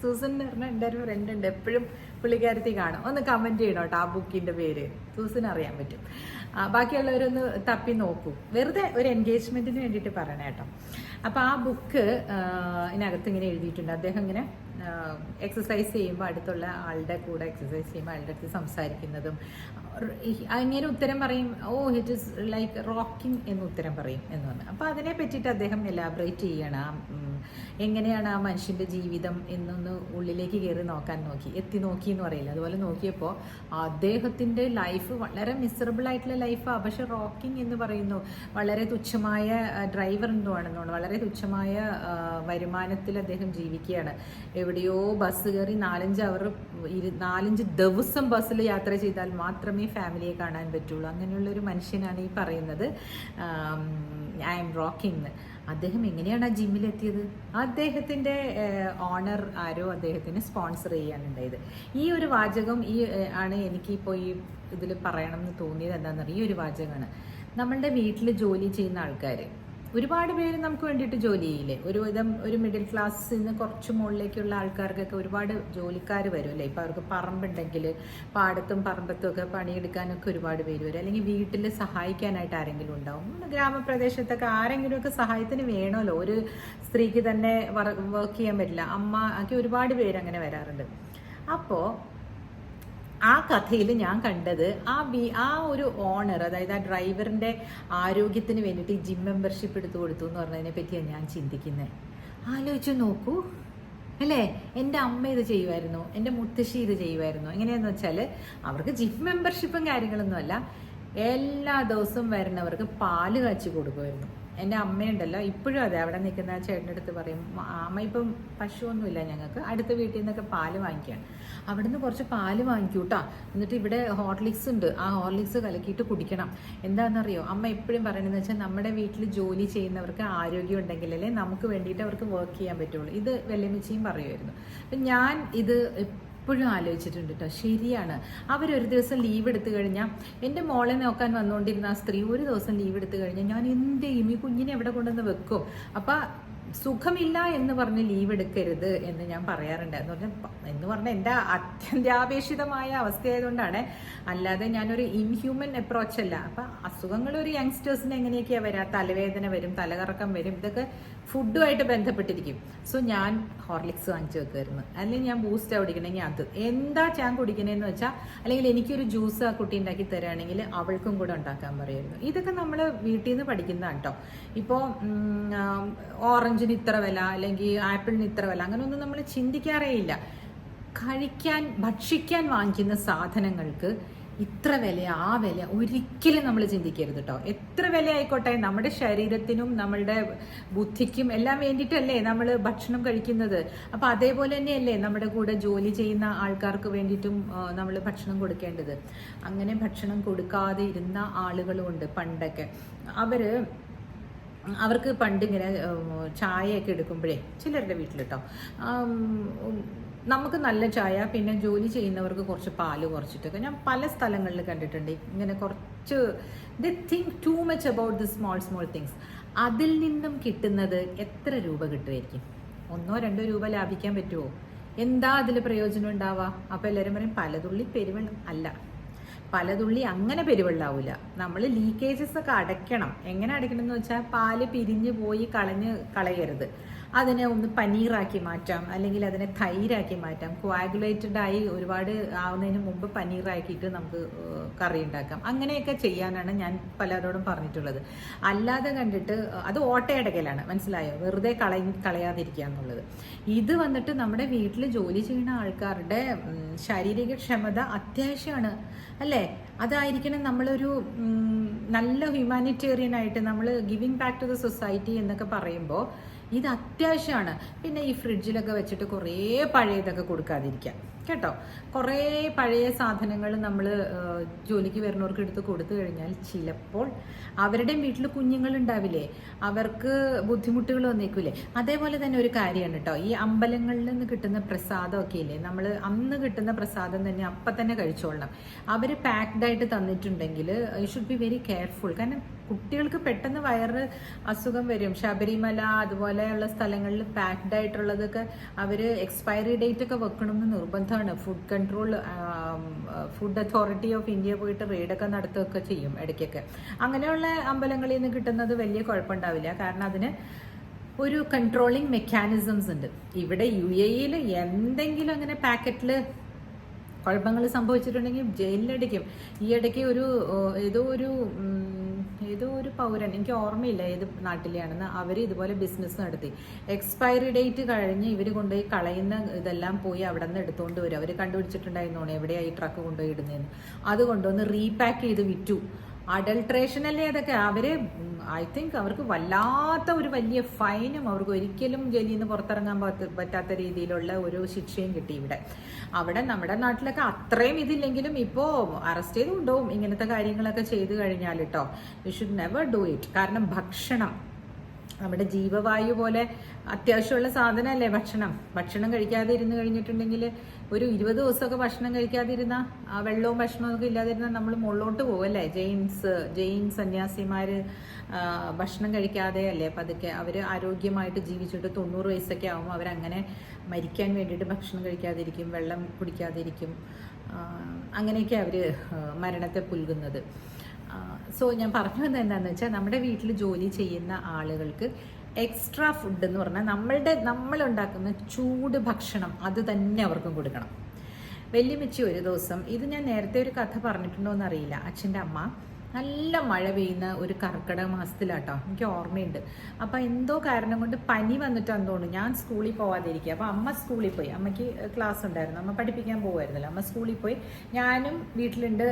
[SPEAKER 1] സൂസൻ എന്ന് പറഞ്ഞാൽ എന്റെ ഒരു ഫ്രണ്ട് ഉണ്ട്. എപ്പോഴും പുള്ളിക്കാരത്തി കാണും. ഒന്ന് കമന്റ് ചെയ്യണം കേട്ടോ ആ ബുക്കിന്റെ പേര്. സൂസൻ അറിയാൻ പറ്റും. ബാക്കിയുള്ളവരൊന്ന് തപ്പി നോക്കൂ. വെറുതെ ഒരു എൻഗേജ്മെന്റിന് വേണ്ടിയിട്ട് പറയണേ കേട്ടോ. അപ്പോൾ ആ ബുക്ക് ഇതിനകത്ത് ഇങ്ങനെ എഴുതിയിട്ടുണ്ട്. അദ്ദേഹം ഇങ്ങനെ എക്സസൈസ് ചെയ്യുമ്പോൾ അടുത്തുള്ള ആളുടെ കൂടെ എക്സസൈസ് ചെയ്യുമ്പോൾ ആളുടെ അടുത്ത് സംസാരിക്കുന്നതും അങ്ങനെ ഉത്തരം പറയും oh it is like rocking എന്ന് ഉത്തരം പറയും എന്ന് പറഞ്ഞു. അപ്പോൾ അതിനെ പറ്റിയിട്ട് അദ്ദേഹം എലാബറേറ്റ് ചെയ്യണം. എങ്ങനെയാണ് ആ മനുഷ്യന്റെ ജീവിതം എന്നൊന്ന് ഉള്ളിലേക്ക് കയറി നോക്കാൻ നോക്കി എത്തി നോക്കി എന്ന് പറയില്ല? അതുപോലെ നോക്കിയപ്പോൾ അദ്ദേഹത്തിന്റെ ലൈഫ് വളരെ മിസറബിൾ ആയിട്ടുള്ള ലൈഫാണ് പക്ഷെ റോക്കിംഗ് എന്ന് പറയുന്നു വളരെ തുച്ഛമായ ഡ്രൈവർ എന്തോ ആണെന്നാണ് വളരെ തുച്ഛമായ വരുമാനത്തിൽ അദ്ദേഹം ജീവിക്കുകയാണ്. എവിടെയോ ബസ് കയറി നാലഞ്ച് അവർ നാലഞ്ച് ദിവസം ബസ്സിൽ യാത്ര ചെയ്താൽ മാത്രമേ ഫാമിലിയെ കാണാൻ പറ്റുള്ളൂ. അങ്ങനെയുള്ളൊരു മനുഷ്യനാണ് ഈ പറയുന്നത്. ഐ എം റോക്കിംഗ് അദ്ദേഹം എങ്ങനെയാണ് ആ ജിമ്മിലെത്തിയത്? അദ്ദേഹത്തിന്റെ ഓണർ ആരോ അദ്ദേഹത്തിന് സ്പോൺസർ ചെയ്യാനുണ്ടായത്. ഈ ഒരു വാചകം ഈ ആണ് എനിക്കിപ്പോൾ ഈ ഇതിൽ പറയണം എന്ന് തോന്നിയത് എന്താണെന്നറിയാം ഈ ഒരു വാചകമാണ്. നമ്മളുടെ വീട്ടിൽ ജോലി ചെയ്യുന്ന ആൾക്കാർ ഒരുപാട് പേര് നമുക്ക് വേണ്ടിയിട്ട് ജോലി ചെയ്യില്ലേ? ഒരുവിധം ഒരു മിഡിൽ ക്ലാസ്സിൽ നിന്ന് കുറച്ച് മുകളിലേക്കുള്ള ആൾക്കാർക്കൊക്കെ ഒരുപാട് ജോലിക്കാർ വരും അല്ലേ? ഇപ്പം അവർക്ക് പറമ്പുണ്ടെങ്കിൽ പാടത്തും പറമ്പത്തും ഒക്കെ പണിയെടുക്കാനൊക്കെ ഒരുപാട് പേര് വരും. അല്ലെങ്കിൽ വീട്ടിൽ സഹായിക്കാനായിട്ട് ആരെങ്കിലും ഉണ്ടാവും? ഗ്രാമപ്രദേശത്തൊക്കെ ആരെങ്കിലുമൊക്കെ സഹായത്തിന് വേണമല്ലോ. ഒരു സ്ത്രീക്ക് തന്നെ വർക്ക് ചെയ്യാൻ പറ്റില്ല. അമ്മ ഒക്കെ ഒരുപാട് പേര് അങ്ങനെ വരാറുണ്ട്. അപ്പോൾ ആ കഥയിൽ ഞാൻ കണ്ടത് ആ ബി ആ ഒരു ഓണർ അതായത് ആ ഡ്രൈവറിന്റെ ആരോഗ്യത്തിന് വേണ്ടിയിട്ട് ജിം മെമ്പർഷിപ്പ് എടുത്തു കൊടുത്തു എന്ന് പറഞ്ഞതിനെ പറ്റിയാണ് ഞാൻ ചിന്തിക്കുന്നത് ആലോചിച്ച് നോക്കൂ. അല്ലേ? എന്റെ അമ്മ ഇത് ചെയ്യുമായിരുന്നു. എന്റെ മുത്തശ്ശി ഇത് ചെയ്യുമായിരുന്നു. എങ്ങനെയാന്ന് വെച്ചാൽ അവർക്ക് ജിം മെമ്പർഷിപ്പും കാര്യങ്ങളൊന്നുമല്ല എല്ലാ ദിവസവും വരുന്നവർക്ക് പാൽ കാച്ചി കൊടുക്കുമായിരുന്നു. എന്റെ അമ്മയുണ്ടല്ലോ ഇപ്പോഴും അതെ അവിടെ നിൽക്കുന്ന ചേട്ടന്റെ അടുത്ത് പറയും അമ്മ ഇപ്പം പശുവൊന്നുമില്ല ഞങ്ങൾക്ക് അടുത്ത വീട്ടിൽ നിന്നൊക്കെ പാൽ വാങ്ങിക്കുകയാണ്. നിന്ന് കുറച്ച് പാൽ വാങ്ങിക്കൂട്ടാ എന്നിട്ട് ഇവിടെ ഹോർലിക്സ് ഉണ്ട് ആ ഹോർലിക്സ് കലക്കിയിട്ട് കുടിക്കണം. എന്താണെന്നറിയോ? അമ്മ എപ്പോഴും പറയണതെന്ന് വെച്ചാൽ നമ്മുടെ വീട്ടിൽ ജോലി ചെയ്യുന്നവർക്ക് ആരോഗ്യം ഉണ്ടെങ്കിലല്ലേ നമുക്ക് വേണ്ടിയിട്ട് അവർക്ക് വർക്ക് ചെയ്യാൻ പറ്റുള്ളൂ. ഇത് വെല്ലമിച്ചിയും പറയുമായിരുന്നു. അപ്പം ഞാൻ ഇത് എപ്പോഴും ആലോചിച്ചിട്ടുണ്ട് കേട്ടോ ശരിയാണ്. അവരൊരു ദിവസം ലീവ് എടുത്തു കഴിഞ്ഞാൽ എന്റെ മോളെ നോക്കാൻ വന്നുകൊണ്ടിരുന്ന ആ സ്ത്രീ ഒരു ദിവസം ലീവ് എടുത്തു കഴിഞ്ഞാൽ ഞാൻ ചെയ്യും? ഈ കുഞ്ഞിനെ എവിടെ കൊണ്ടുവന്ന് വെക്കും? അപ്പം സുഖമില്ല എന്ന് പറഞ്ഞ് ലീവ് എടുക്കരുത് എന്ന് ഞാൻ പറയാറുണ്ട് എന്ന് പറഞ്ഞാൽ എന്ന് പറഞ്ഞാൽ എന്റെ അത്യന്താപേക്ഷിതമായ അവസ്ഥയായതുകൊണ്ടാണ്. അല്ലാതെ ഞാനൊരു ഇൻഹ്യൂമൻ അപ്രോച്ച് അല്ല. അപ്പം അസുഖങ്ങൾ ഒരു യങ്സ്റ്റേഴ്സിന് എങ്ങനെയൊക്കെയാണ് വരാം? തലവേദന വരും തലകറക്കം വരും. ഇതൊക്കെ ഫുഡുമായിട്ട് ബന്ധപ്പെട്ടിരിക്കും. സോ ഞാൻ ഹോർലിക്സ് വാങ്ങിച്ചു വെക്കുമായിരുന്നു അല്ലെങ്കിൽ ഞാൻ ബൂസ്റ്റ് കുടിക്കണമെങ്കിൽ അത്. എന്താ ഞാൻ കുടിക്കണേന്ന് വെച്ചാൽ അല്ലെങ്കിൽ എനിക്കൊരു ജ്യൂസ് ആ കുട്ടി ഉണ്ടാക്കി തരാണെങ്കിൽ അവൾക്കും കൂടെ ഉണ്ടാക്കാൻ പറയുമായിരുന്നു. ഇതൊക്കെ നമ്മൾ വീട്ടിൽ നിന്ന് പഠിക്കുന്നതാണ് കേട്ടോ ഇപ്പോൾ ഓറഞ്ചിന് ഇത്ര വില അല്ലെങ്കിൽ ആപ്പിളിന് ഇത്ര വില അങ്ങനെയൊന്നും നമ്മൾ ചിന്തിക്കാറേ ഇല്ല. കഴിക്കാൻ ഭക്ഷിക്കാൻ വാങ്ങിക്കുന്ന സാധനങ്ങൾക്ക് ഇത്ര വില ആ വില ഒരിക്കലും നമ്മൾ ചിന്തിക്കരുത് കേട്ടോ എത്ര വില ആയിക്കോട്ടെ നമ്മുടെ ശരീരത്തിനും നമ്മളുടെ ബുദ്ധിക്കും എല്ലാം വേണ്ടിയിട്ടല്ലേ നമ്മൾ ഭക്ഷണം കഴിക്കുന്നത്. അപ്പം അതേപോലെ തന്നെയല്ലേ നമ്മുടെ കൂടെ ജോലി ചെയ്യുന്ന ആൾക്കാർക്ക് വേണ്ടിയിട്ടും നമ്മൾ ഭക്ഷണം കൊടുക്കേണ്ടത്. അങ്ങനെ ഭക്ഷണം കൊടുക്കാതെ ഇരുന്ന ആളുകളുമുണ്ട് പണ്ടൊക്കെ. അവർ അവർക്ക് പണ്ടിങ്ങനെ ചായയൊക്കെ എടുക്കുമ്പോഴേ ചിലരുടെ വീട്ടിൽ കേട്ടോ നമുക്ക് നല്ല ചായ പിന്നെ ജോലി ചെയ്യുന്നവർക്ക് കുറച്ച് പാൽ കുറച്ചിട്ടൊക്കെ. ഞാൻ പല സ്ഥലങ്ങളിൽ കണ്ടിട്ടുണ്ട്. ഇങ്ങനെ കുറച്ച് the think too much about the small small things അതിൽ നിന്നും കിട്ടുന്നത് എത്ര രൂപ കിട്ടുമായിരിക്കും? ഒന്നോ രണ്ടോ രൂപ ലാഭിക്കാൻ പറ്റുമോ എന്താ അതിൽ പ്രയോജനം ഉണ്ടാവുക? അപ്പോൾ എല്ലാവരും പറയും പലതുള്ളി പെരുവെള്ളം അല്ല. പലതുള്ളി അങ്ങനെ പെരുവെള്ളാവില്ല നമ്മൾ ലീക്കേജസ് ഒക്കെ അടയ്ക്കണം. എങ്ങനെ അടയ്ക്കണം എന്ന് വെച്ചാൽ പാൽ പിരിഞ്ഞു പോയി കളഞ്ഞ് കളയരുത്. അതിനെ ഒന്ന് പനീറാക്കി മാറ്റാം അല്ലെങ്കിൽ അതിനെ തൈരാക്കി മാറ്റാം. കോഗുലേറ്റഡ് ആയി ഒരുപാട് ആവുന്നതിന് മുമ്പ് പനീറാക്കിയിട്ട് നമുക്ക് കറി ഉണ്ടാക്കാം. അങ്ങനെയൊക്കെ ചെയ്യാനാണ് ഞാൻ പലരോടും പറഞ്ഞിട്ടുള്ളത്. അല്ലാതെ കണ്ടിട്ട് അത് ഓട്ടയടക്കലാണ് മനസ്സിലായോ? വെറുതെ കളയ കളയാതിരിക്കുക എന്നുള്ളത്. ഇത് വന്നിട്ട് നമ്മുടെ വീട്ടിൽ ജോലി ചെയ്യുന്ന ആൾക്കാരുടെ ശാരീരിക ക്ഷമത അത്യാവശ്യമാണ് അല്ലേ? അതായിരിക്കണം നമ്മളൊരു നല്ല ഹ്യൂമാനിറ്റേറിയൻ ആയിട്ട് നമ്മൾ giving back to the society എന്നൊക്കെ പറയുമ്പോൾ ഇത് അത്യാവശ്യമാണ് പിന്നെ ഈ ഫ്രിഡ്ജിലൊക്കെ വെച്ചിട്ട് കുറേ പഴയതൊക്കെ കൊടുക്കാതിരിക്കാം കേട്ടോ. കുറേ പഴയ സാധനങ്ങൾ നമ്മൾ ജോലിക്ക് വരുന്നവർക്ക് എടുത്ത് കൊടുത്തു കഴിഞ്ഞാൽ ചിലപ്പോൾ അവരുടെ വീട്ടിൽ കുഞ്ഞുങ്ങൾ ഉണ്ടാവില്ലേ? അവർക്ക് ബുദ്ധിമുട്ടുകൾ വന്നേക്കൂലേ അതേപോലെ തന്നെ ഒരു കാര്യമാണ് കേട്ടോ. ഈ അമ്പലങ്ങളിൽ നിന്ന് കിട്ടുന്ന പ്രസാദമൊക്കെ ഇല്ലേ നമ്മൾ അന്ന് കിട്ടുന്ന പ്രസാദം തന്നെ അപ്പം തന്നെ കഴിച്ചോളണം. അവർ പാക്ഡ് ആയിട്ട് തന്നിട്ടുണ്ടെങ്കിൽ I should be very careful കാരണം കുട്ടികൾക്ക് പെട്ടെന്ന് വയറ് അസുഖം വരും. ശബരിമല അതുപോലെയുള്ള സ്ഥലങ്ങളിൽ പാക്ഡ് ആയിട്ടുള്ളതൊക്കെ അവർ എക്സ്പയറി ഡേറ്റ് ഒക്കെ വെക്കണമെന്ന് നിർബന്ധമാണ് food control food authority of India പോയിട്ട് റെയ്ഡൊക്കെ നടത്തുകയൊക്കെ ചെയ്യും ഇടയ്ക്കൊക്കെ. അങ്ങനെയുള്ള അമ്പലങ്ങളിൽ നിന്ന് കിട്ടുന്നത് വലിയ കുഴപ്പമുണ്ടാവില്ല. കാരണം അതിന് ഒരു കൺട്രോളിങ് മെക്കാനിസംസ് ഉണ്ട്. ഇവിടെ യു എയിൽ എന്തെങ്കിലും അങ്ങനെ പാക്കറ്റിൽ കുഴപ്പങ്ങൾ സംഭവിച്ചിട്ടുണ്ടെങ്കിൽ ജയിലിലടിക്കും. ഈ ഇടയ്ക്ക് ഒരു ഏതോ ഒരു ഏതോ ഒരു പൗരൻ എനിക്ക് ഓർമ്മയില്ല ഏത് നാട്ടിലെയാണെന്ന് അവർ ഇതുപോലെ ബിസിനസ് നടത്തി. എക്സ്പയറി ഡേറ്റ് കഴിഞ്ഞ് ഇവർ കൊണ്ടുപോയി കളയുന്ന ഇതെല്ലാം പോയി അവിടെ നിന്ന് എടുത്തുകൊണ്ട് വരും. അവർ കണ്ടുപിടിച്ചിട്ടുണ്ടായിരുന്നോണേ എവിടെയാണ് ഈ ട്രക്ക് കൊണ്ടുപോയി ഇടുന്നതെന്ന് അത് കൊണ്ടുവന്ന് റീപാക്ക് ചെയ്ത് വിറ്റു. അഡൾട്രേഷൻ അല്ലേ അതൊക്കെ? അവരെ ഐ തിങ്ക് അവർക്ക് വല്ലാത്ത ഒരു വലിയ ഫൈനും അവർക്ക് ഒരിക്കലും ജയിലിൽ നിന്ന് പുറത്തിറങ്ങാൻ പറ്റാത്ത രീതിയിലുള്ള ഒരു ശിക്ഷയും കിട്ടി ഇവിടെ. അവിടെ നമ്മുടെ നാട്ടിലൊക്കെ അത്രയും ഇതില്ലെങ്കിലും ഇപ്പോൾ അറസ്റ്റ് ചെയ്ത് ഇങ്ങനത്തെ കാര്യങ്ങളൊക്കെ ചെയ്തു കഴിഞ്ഞാൽ കേട്ടോ you should never do it കാരണം ഭക്ഷണം നമ്മുടെ ജീവവായു പോലെ അത്യാവശ്യമുള്ള സാധനമല്ലേ ഭക്ഷണം? ഭക്ഷണം കഴിക്കാതെ ഇരുന്ന് കഴിഞ്ഞിട്ടുണ്ടെങ്കിൽ ഒരു ഇരുപത് ദിവസമൊക്കെ ഭക്ഷണം കഴിക്കാതിരുന്ന ആ വെള്ളവും ഭക്ഷണവും ഒക്കെ ഇല്ലാതിരുന്ന നമ്മൾ മുകളിലോട്ട് പോകുമല്ലേ ജെയിൻസ് ജെയിൻ സന്യാസിമാർ ഭക്ഷണം കഴിക്കാതെ അല്ലേ? പതുക്കെ അവർ ആരോഗ്യമായിട്ട് ജീവിച്ചിട്ട് തൊണ്ണൂറ് വയസ്സൊക്കെ ആകുമ്പോൾ അവരങ്ങനെ മരിക്കാൻ വേണ്ടിയിട്ട് ഭക്ഷണം കഴിക്കാതിരിക്കും വെള്ളം കുടിക്കാതിരിക്കും. അങ്ങനെയൊക്കെ അവർ മരണത്തെ പുൽകുന്നത്. സോ ഞാൻ പറഞ്ഞു വന്നത് എന്താണെന്ന് വെച്ചാൽ നമ്മുടെ വീട്ടിൽ ജോലി ചെയ്യുന്ന ആളുകൾക്ക് എക്സ്ട്രാ ഫുഡ് എന്ന് പറഞ്ഞാൽ നമ്മളുടെ നമ്മളുണ്ടാക്കുന്ന ചൂട് ഭക്ഷണം അത് തന്നെ അവർക്കും കൊടുക്കണം. വെല്ലുമിച്ചി ഒരു ദിവസം ഇത് ഞാൻ നേരത്തെ ഒരു കഥ പറഞ്ഞിട്ടുണ്ടോ എന്നറിയില്ല അച്ഛന്റെ അമ്മ നല്ല മഴ പെയ്യുന്ന ഒരു കർക്കിടക മാസത്തിലാട്ടോ. എനിക്ക് ഓർമ്മയുണ്ട്. അപ്പം എന്തോ കാരണം കൊണ്ട് പനി വന്നിട്ടാന്ന് തോന്നുന്നു. ഞാൻ സ്കൂളിൽ പോവാതിരിക്കുക. അപ്പം അമ്മ സ്കൂളിൽ പോയി. അമ്മയ്ക്ക് ക്ലാസ് ഉണ്ടായിരുന്നു. അമ്മ പഠിപ്പിക്കാൻ പോകുമായിരുന്നല്ലോ അമ്മ സ്കൂളിൽ പോയി. ഞാനും വീട്ടിലുണ്ട്.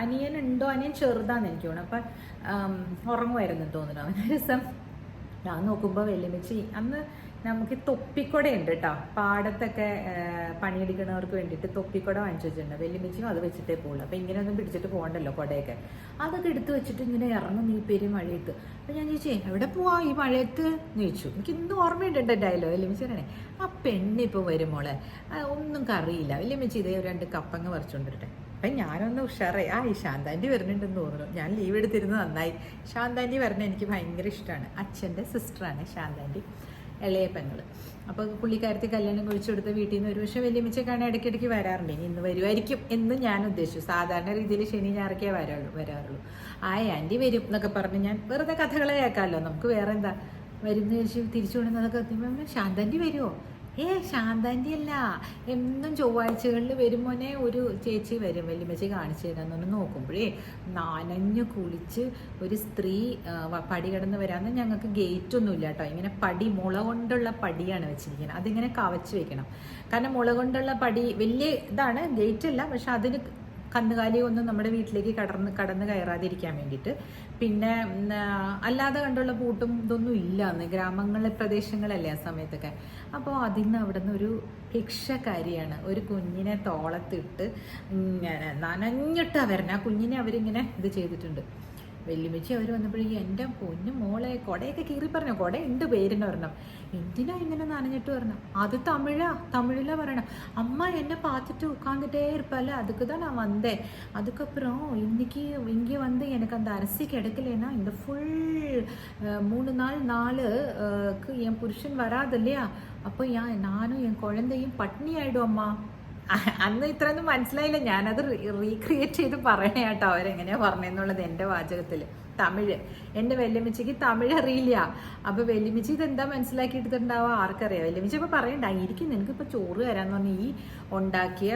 [SPEAKER 1] അനിയൻ ഉണ്ടോ? അനിയൻ ചെറുതാന്ന് എനിക്ക് തോന്നുന്നു. അപ്പം ഉറങ്ങുമായിരുന്നു തോന്നുന്നു. അവൻ രസം ഞാൻ നോക്കുമ്പോൾ വെല്ലുമിച്ചി അന്ന് നമുക്ക് തൊപ്പിക്കൊട ഉണ്ട് കേട്ടോ പാടത്തൊക്കെ പണിയെടുക്കുന്നവർക്ക് വേണ്ടിയിട്ട് തൊപ്പിക്കൊട വാങ്ങിച്ചു വെച്ചിട്ടുണ്ട് വെല്ലുമിച്ചും അത് വെച്ചിട്ടേ പോകുള്ളൂ അപ്പം ഇങ്ങനെയൊന്നും പിടിച്ചിട്ട് പോകണ്ടല്ലോ കുടയൊക്കെ. അതൊക്കെ എടുത്ത് വെച്ചിട്ട് ഇങ്ങനെ ഇറങ്ങും നീ പേര് മഴയത്ത് അപ്പം ഞാൻ ചോദിച്ചേ എവിടെ പോവാ ഈ മഴയത്ത്? എന്ന് ചോദിച്ചു. എനിക്ക് ഇന്നും ഓർമ്മയുണ്ട് ഡയലോ ഡയലോഗ് വെല്ലുമിച്ചി പറയണേ ആ പെണ്ണിപ്പോൾ വരും മോളെ. ആ, ഒന്നും കറിയില്ല. വെല്ലുമിച്ച് ഇതേ രണ്ട് കപ്പങ്ങ പറിച്ചുകൊണ്ടിരട്ടെ അപ്പം ഞാനൊന്ന് ഉഷാറായി. ആ ഈ ശാന്താന്റി വരുന്നുണ്ടെന്ന് തോന്നുന്നു. ഞാൻ ലീവ് എടുത്തിരുന്നു നന്നായി. ശാന്താന്റി വരണ എനിക്ക് ഭയങ്കര ഇഷ്ടമാണ് അച്ഛന്റെ സിസ്റ്ററാണ് ശാന്താന്റി ഇളയ പെങ്ങൾ അപ്പോൾ പുള്ളിക്കാരത്തി കല്യാണം കുഴിച്ചു കൊടുത്ത വീട്ടിൽ നിന്ന് ഒരു പക്ഷേ വലിയമ്മച്ചൊക്കെയാണ് ഇടയ്ക്കിടയ്ക്ക് വരാറുണ്ട്. ഇനി ഇന്ന് വരുമായിരിക്കും എന്ന് ഞാൻ ഉദ്ദേശിച്ചു. സാധാരണ രീതിയിൽ ശനി ഞായറൊക്കെ വരാറുള്ളൂ വരാറുള്ളൂ. ആ ആന്റി വരും എന്നൊക്കെ പറഞ്ഞ് ഞാൻ വെറുതെ കഥകളെ കേൾക്കാമല്ലോ. നമുക്ക് വേറെ എന്താ വരും എന്ന് ചോദിച്ചു തിരിച്ചു കൊണ്ടുവന്നതൊക്കെ ശാന്താന്റി വരുമോ ഏ ശാന്താന്റെ അല്ല എന്നും ചൊവ്വാഴ്ചകളിൽ വരുമ്പോനെ ഒരു ചേച്ചി വരും വല്യമ്മച്ചി കാണിച്ചു തരാമെന്നൊന്ന് നോക്കുമ്പോഴേ നനഞ്ഞു കുളിച്ച് ഒരു സ്ത്രീ പടി കിടന്ന് വരാമെന്ന് ഞങ്ങൾക്ക് ഗേറ്റ് ഒന്നും ഇല്ല കേട്ടോ. ഇങ്ങനെ പടി മുള കൊണ്ടുള്ള പടിയാണ് വെച്ചിരിക്കുന്നത്. അതിങ്ങനെ കവച്ച് വെക്കണം. കാരണം മുള കൊണ്ടുള്ള പടി വലിയ ഇതാണ് ഗേറ്റ് അല്ല പക്ഷെ അതിന് കന്നുകാലി ഒന്നും നമ്മുടെ വീട്ടിലേക്ക് കടന്ന് കടന്ന് കയറാതിരിക്കാൻ വേണ്ടിയിട്ട്. പിന്നെ അല്ലാതെ കണ്ടുള്ള പൂട്ടും ഇതൊന്നും ഇല്ല അന്ന് ഗ്രാമങ്ങളിലെ പ്രദേശങ്ങളല്ലേ ആ സമയത്തൊക്കെ. അപ്പോൾ അതിന്ന് അവിടെ നിന്ന് ഒരു ഭിക്ഷക്കാരിയാണ്. ഒരു കുഞ്ഞിനെ തോളത്തിട്ട് ഇങ്ങനെ നനഞ്ഞിട്ടാണ് വരണേ. ആ കുഞ്ഞിനെ അവരിങ്ങനെ ഇത് ചെയ്തിട്ടുണ്ട്. വെല്ലുമിച്ചി അവർ വന്നപ്പോഴേക്കും എൻ്റെ പൊന്നു മോളെ കൊടയൊക്കെ കീറി പറഞ്ഞു കൊട ഉണ്ട് പേരിന് പറയണം എന്തിനാ ഇങ്ങനെ നനഞ്ഞിട്ട് വരണം അത് തമിഴാ തമിഴിലാ പറയണം അമ്മ എന്നെ பார்த்துட்டு உட்காந்துட்டே இருப்பல அதுக்கு தான் நான் வந்தேன் அதுக்கப்புறம் இன்னைக்கு இங்கே வந்து எனக்கு அந்த அரிசி கிடைக்கலனா இந்த ஃபுல் மூணு நாள் நாலு அஹ், க்கு என் புருஷன் வராது இல்லையா அப்போ ഞാൻ நானும் என் குழந்தையும் பட்னி ஆயிடும் அம்மா അ- അന്ന് ഇത്രയൊന്നും മനസ്സിലായില്ല. ഞാനത് റീക്രിയേറ്റ് ചെയ്ത് പറയണേ കേട്ടോ അവരെങ്ങനെയാ പറഞ്ഞെന്നുള്ളത് എന്റെ വാചകത്തിൽ തമിഴ്. എന്റെ വെല്ലുമിച്ചിക്ക് തമിഴ് അറിയില്ല. അപ്പൊ വെല്ലുമിച്ചി ഇതെന്താ മനസ്സിലാക്കിയിട്ടുണ്ടാവുക ആർക്കറിയാം. വെല്ലുമിച്ചി ഇപ്പൊ പറയണ്ട. ഇരിക്കും നിനക്കിപ്പോ ചോറ് തരാന്ന് പറഞ്ഞ് ഈ ഉണ്ടാക്കിയ